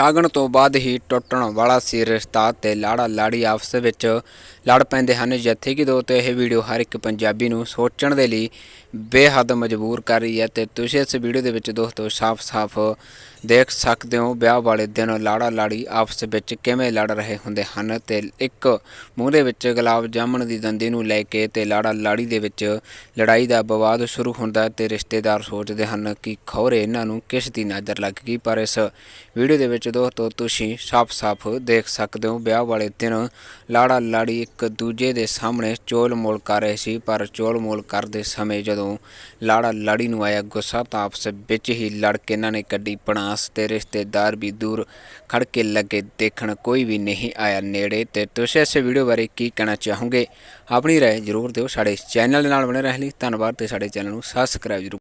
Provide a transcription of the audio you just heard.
ਸ਼ਾਗਣ ਤੋਂ ਬਾਅਦ ਹੀ ਟੁੱਟਣ ਵਾਲਾ ਸੀ ਰਿਸ਼ਤਾ ਤੇ ਲਾੜਾ ਲਾੜੀ ਆਪਸ ਵਿੱਚ ਲੜ ਪੈਂਦੇ ਹਨ। ਜਿੱਥੇ ਕਿ ਦੋ ਇਹ ਵੀਡੀਓ ਹਰ ਇੱਕ ਪੰਜਾਬੀ ਨੂੰ ਸੋਚਣ ਦੇ ਲਈ ਬੇਹੱਦ ਮਜਬੂਰ ਕਰ ਰਹੀ ਹੈ ਤੇ ਤੁਸੀਂ ਇਸ ਵੀਡੀਓ ਦੇ ਵਿੱਚ ਦੋਸਤੋ ਸਾਫ਼-ਸਾਫ਼ ਦੇਖ ਸਕਦੇ ਹੋ, ਵਿਆਹ ਵਾਲੇ ਦਿਨ ਲਾੜਾ ਲਾੜੀ ਆਪਸ ਵਿੱਚ ਕਿਵੇਂ ਲੜ ਰਹੇ ਹੁੰਦੇ ਹਨ ਤੇ ਇੱਕ ਮੂੰਹ ਦੇ ਵਿੱਚ ਗੁਲਾਬ ਜਾਮਣ ਦੀ ਦੰਦੀ ਨੂੰ ਲੈ ਕੇ ਤੇ ਲਾੜਾ ਲਾੜੀ ਦੇ ਵਿੱਚ ਲੜਾਈ ਦਾ ਵਿਵਾਦ ਸ਼ੁਰੂ ਹੁੰਦਾ ਹੈ ਤੇ ਰਿਸ਼ਤੇਦਾਰ ਸੋਚਦੇ ਹਨ ਕਿ ਖੌਰੇ ਇਹਨਾਂ ਨੂੰ ਕਿਸ ਦੀ ਨਜ਼ਰ ਲੱਗ ਗਈ, ਪਰ ਇਸ ਵੀਡੀਓ ਦੇ ਵਿੱਚ ਜਦੋਂ ਤੋਂ ਤੁਸੀਂ ਸਾਫ਼-ਸਾਫ਼ ਦੇਖ ਸਕਦੇ ਹੋ ਵਿਆਹ ਵਾਲੇ ਦਿਨ ਲਾੜਾ ਲਾੜੀ ਇੱਕ ਦੂਜੇ ਦੇ ਸਾਹਮਣੇ ਚੋਲ ਮੋਲ ਕਰ ਰਹੇ ਸੀ, ਪਰ ਚੋਲ ਮੋਲ ਕਰਦੇ ਸਮੇਂ ਜਦੋਂ ਲਾੜਾ ਲਾੜੀ ਨੂੰ ਆਇਆ ਗੁੱਸਾ ਤਾਂ ਆਪਸ ਵਿੱਚ ਹੀ ਲੜ ਕੇ ਇਹਨਾਂ ਨੇ ਕੱਢੀ ਪਣਾਸ ਤੇ ਰਿਸ਼ਤੇਦਾਰ ਵੀ ਦੂਰ ਖੜ ਕੇ ਲੱਗੇ ਦੇਖਣ, ਕੋਈ ਵੀ ਨਹੀਂ ਆਇਆ ਨੇੜੇ। ਤੇ ਤੁਸੀਂ ਇਸ ਵੀਡੀਓ ਬਾਰੇ ਕੀ ਕਹਿਣਾ ਚਾਹੋਗੇ? ਆਪਣੀ ਰਾਏ ਜ਼ਰੂਰ ਦਿਓ, ਸਾਡੇ ਚੈਨਲ ਦੇ ਨਾਲ ਬਣੇ ਰਹਿਣ ਲਈ ਧੰਨਵਾਦ ਤੇ ਸਾਡੇ ਚੈਨਲ ਨੂੰ ਸਬਸਕ੍ਰਾਈਬ ਜ਼ਰੂਰ